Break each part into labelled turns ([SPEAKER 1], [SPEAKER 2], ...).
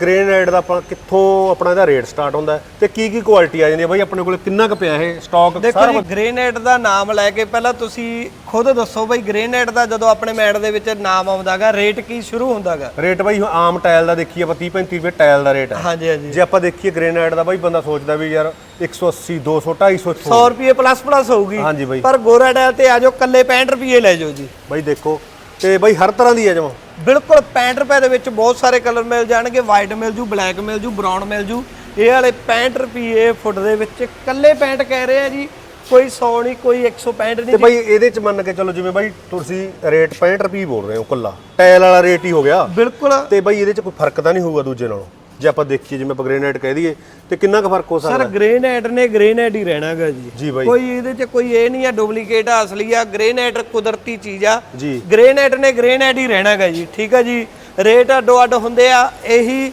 [SPEAKER 1] Granite ਦਾ ਆਪਾਂ ਕਿੱਥੋਂ ਆਪਣਾ ਇਹਦਾ ਰੇਟ ਸਟਾਰਟ ਹੁੰਦਾ ਤੇ ਕੀ ਕੀ ਕੁਆਲਿਟੀ ਆ ਜਾਂਦੀ ਹੈ ਬਾਈ ਆਪਣੇ ਕੋਲ ਕਿੰਨਾ ਕੁ ਪਿਆ ਇਹ ਸਟਾਕ
[SPEAKER 2] ਦੇਖੋ ਜੀ ਗ੍ਰੇਨਾਈਟ ਦਾ ਨਾਮ ਲੈ ਕੇ ਪਹਿਲਾਂ ਤੁਸੀਂ ਖੁਦ ਦੱਸੋ ਬਈ ਗ੍ਰੇਨਾਈਟ ਦਾ ਜਦੋਂ ਆਪਣੇ ਮੈਟ ਦੇ ਵਿੱਚ ਨਾਮ ਆਉਂਦਾਗਾ ਰੇਟ ਕੀ ਸ਼ੁਰੂ ਹੁੰਦਾਗਾ
[SPEAKER 1] ਰੇਟ ਬਾਈ ਆਮ ਟਾਇਲ ਦਾ ਦੇਖੀਏ ਆਪਾਂ 30 35 ਰੁਪਏ ਟਾਇਲ ਦਾ ਰੇਟ ਹੈ।
[SPEAKER 2] ਹਾਂਜੀ ਹਾਂਜੀ।
[SPEAKER 1] ਜੇ ਆਪਾਂ ਦੇਖੀਏ ਗ੍ਰੇਨਾਈਟ ਦਾ ਬਾਈ ਬੰਦਾ ਸੋਚਦਾ ਵੀ ਯਾਰ 180 200 250
[SPEAKER 2] 100 ਰੁਪਏ ਪਲੱਸ ਪਲੱਸ ਹੋਊਗੀ।
[SPEAKER 1] ਹਾਂਜੀ ਬਾਈ।
[SPEAKER 2] ਪਰ ਗੋਰਾ ਡੈਲ ਤੇ ਆ ਜਾਓ ਕੱਲੇ 65 ਰੁਪਏ ਲੈ ਜਾਓ ਜੀ।
[SPEAKER 1] ਬਾਈ ਦੇਖੋ ਤੇ ਬਾਈ ਹਰ ਤਰ੍ਹਾਂ ਦੀ ਹੈ ਜਮਾ।
[SPEAKER 2] ਬਿਲਕੁਲ 65 ਰੁਪਏ ਦੇ ਵਿੱਚ ਬਹੁਤ ਸਾਰੇ ਕਲਰ ਮਿਲ ਜਾਣਗੇ। ਵਾਈਟ ਮਿਲ ਜੂ ਬਲੈਕ ਮਿਲ ਜੂ ਬਰਾਊਨ ਮਿਲ ਜੂ। ਇਹ ਵਾਲੇ 65 ਰੁਪਏ ਫੁੱਟ ਦੇ ਵਿੱਚ ਕੱਲੇ 65 ਕਹਿ ਰਹੇ ਆ ਜੀ। ਕੋਈ 100 ਨਹੀਂ ਕੋਈ 165
[SPEAKER 1] ਤੇ
[SPEAKER 2] ਨਹੀਂ
[SPEAKER 1] ਬਾਈ ਇਹਦੇ ਚ ਮੰਨ ਕੇ ਚਲੋ ਜਿਵੇਂ ਬਾਈ ਤੁਸੀਂ ਰੇਟ 65 ਰੁਪਏ ਬੋਲ ਰਹੇ ਹੋ ਕੁੱਲਾ ਟਾਇਲ ਵਾਲਾ ਰੇਟ ਹੀ ਹੋ ਗਿਆ।
[SPEAKER 2] ਬਿਲਕੁਲ।
[SPEAKER 1] ਤੇ ਬਾਈ ਇਹਦੇ ਚ ਕੋਈ ਫ਼ਰਕ ਤਾਂ ਨਹੀਂ ਹੋਊਗਾ ਦੂਜੇ ਨਾਲੋਂ? ਜੇ ਆਪਾਂ ਦੇਖੀਏ ਜਿਵੇਂ ਆਪਾਂ ਗ੍ਰੇਨਾਈਟ ਕਹਿ ਦਈਏ ਤੇ ਕਿੰਨਾ ਕੁ ਫ਼ਰਕ ਹੋ ਸਕਦਾ?
[SPEAKER 2] ਸਰ ਗ੍ਰੇਨਾਈਟ ਨੇ ਗ੍ਰੇਨਾਈਟ ਹੀ ਰਹਿਣਾਗਾ ਜੀ।
[SPEAKER 1] ਜੀ ਬਾਈ।
[SPEAKER 2] ਕੋਈ ਇਹਦੇ 'ਚ ਕੋਈ ਇਹ ਨਹੀਂ ਆ ਡੁਪਲੀਕੇਟ ਆ ਅਸਲੀ ਆ ਗ੍ਰੇਨਾਈਟ ਕੁਦਰਤੀ ਚੀਜ਼ ਆ।
[SPEAKER 1] ਜੀ।
[SPEAKER 2] ਗ੍ਰੇਨਾਈਟ ਨੇ ਗ੍ਰੇਨਾਈਟ ਹੀ ਰਹਿਣਾਗਾ ਜੀ ਠੀਕ ਆ ਜੀ? ਰੇਟ ਅੱਡੋ ਅੱਡ ਹੁੰਦੇ ਆ ਇਹੀ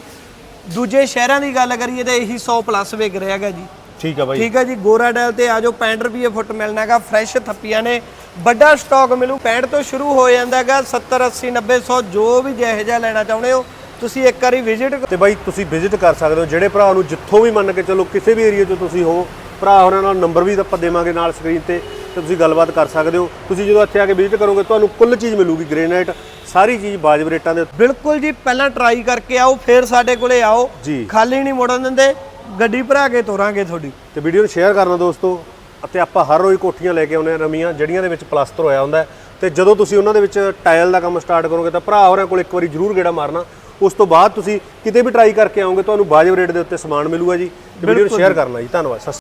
[SPEAKER 2] ਦੂਜੇ ਸ਼ਹਿਰਾਂ ਦੀ ਗੱਲ ਕਰੀਏ ਤਾਂ ਇਹੀ 100 ਪਲੱਸ ਵਿਕ ਰਿਹਾਗਾ ਜੀ।
[SPEAKER 1] ਠੀਕ ਆ ਬਾਈ।
[SPEAKER 2] ਠੀਕ ਆ ਜੀ ਗੋਰਾ ਡੈਲ ਤੇ ਆ ਜਾਓ 65 ਰੁਪਏ ਫੁੱਟ ਮਿਲਣਾਗਾ ਫਰੈਸ਼ ਥੱਪੀਆਂ ਨੇ। ਵੱਡਾ ਸਟਾਕ ਮਿਲੂ 65 ਤੋਂ ਸ਼ੁਰੂ ਹੋ ਜਾਂਦਾਗਾ 70 80 90 100 ਜੋ ਵੀ ਜਿਹੋ ਜਿਹਾ ਲੈਣਾ ਚਾਹੁੰਦੇ ਹੋ। ਤੁਸੀਂ ਇੱਕ ਵਾਰੀ ਵਿਜ਼ਿਟ
[SPEAKER 1] ਤੇ ਬਾਈ ਤੁਸੀਂ ਵਿਜ਼ਿਟ ਕਰ ਸਕਦੇ ਹੋ ਜਿਹੜੇ ਭਰਾ ਨੂੰ ਜਿੱਥੋਂ ਵੀ ਮੰਨ ਕੇ ਚਲੋ ਕਿਸੇ ਵੀ ਏਰੀਆ 'ਚੋਂ ਤੁਸੀਂ ਹੋ ਭਰਾ ਉਹਨਾਂ ਨਾਲ ਨੰਬਰ ਵੀ ਆਪਾਂ ਦੇਵਾਂਗੇ ਨਾਲ ਸਕਰੀਨ ਤੇ ਤੇ ਤੁਸੀਂ ਗੱਲਬਾਤ ਕਰ ਸਕਦੇ ਹੋ। ਤੁਸੀਂ ਜਦੋਂ ਇੱਥੇ ਆ ਕੇ ਵਿਜ਼ਿਟ ਕਰੋਗੇ ਤੁਹਾਨੂੰ ਕੁੱਲ ਚੀਜ਼ ਮਿਲੂਗੀ ਗ੍ਰੇਨਾਈਟ ਸਾਰੀ ਚੀਜ਼ ਵਾਜਬ ਰੇਟਾਂ ਦੇ।
[SPEAKER 2] ਬਿਲਕੁਲ ਜੀ ਪਹਿਲਾਂ ਟਰਾਈ ਕਰਕੇ ਆਓ ਫਿਰ ਸਾਡੇ ਕੋਲੇ ਆਓ।
[SPEAKER 1] ਜੀ।
[SPEAKER 2] ਖਾਲੀ ਨਹੀਂ ਮੋੜਨ ਦਿੰਦੇ ਗੱਡੀ ਭਰਾ ਕੇ ਤੋਰਾਂਗੇ ਤੁਹਾਡੀ।
[SPEAKER 1] ਤੇ ਵੀਡੀਓ ਨੂੰ ਸ਼ੇਅਰ ਕਰਨਾ ਦੋਸਤੋ ਅਤੇ ਆਪਾਂ ਹਰ ਰੋਜ਼ ਕੋਠੀਆਂ ਲੈ ਕੇ ਆਉਂਦੇ ਹਾਂ ਨਵੀਆਂ ਜਿਹੜੀਆਂ ਦੇ ਵਿੱਚ ਪਲਾਸਟਰ ਹੋਇਆ ਹੁੰਦਾ। ਤੇ ਜਦੋਂ ਤੁਸੀਂ ਉਹਨਾਂ ਦੇ ਵਿੱਚ ਟਾਇਲ ਦਾ ਕੰਮ ਸਟਾਰਟ ਕਰੋਗੇ ਤਾਂ ਭਰਾ ਹੋਰਾਂ ਕੋਲ ਇੱਕ ਵਾਰੀ ਜ਼ਰੂਰ ਗੇੜਾ ਮਾਰਨਾ। ਉਸ ਤੋਂ ਬਾਅਦ ਤੁਸੀਂ ਕਿਤੇ ਵੀ ਟਰਾਈ ਕਰਕੇ ਆਓਗੇ ਤੁਹਾਨੂੰ ਵਾਜਬ ਰੇਟ ਦੇ ਉੱਤੇ ਸਮਾਨ ਮਿਲੂਗਾ ਜੀ। ਵੀਡੀਓ ਨੂੰ ਸ਼ੇਅਰ ਕਰਨਾ ਜੀ। ਧੰਨਵਾਦ।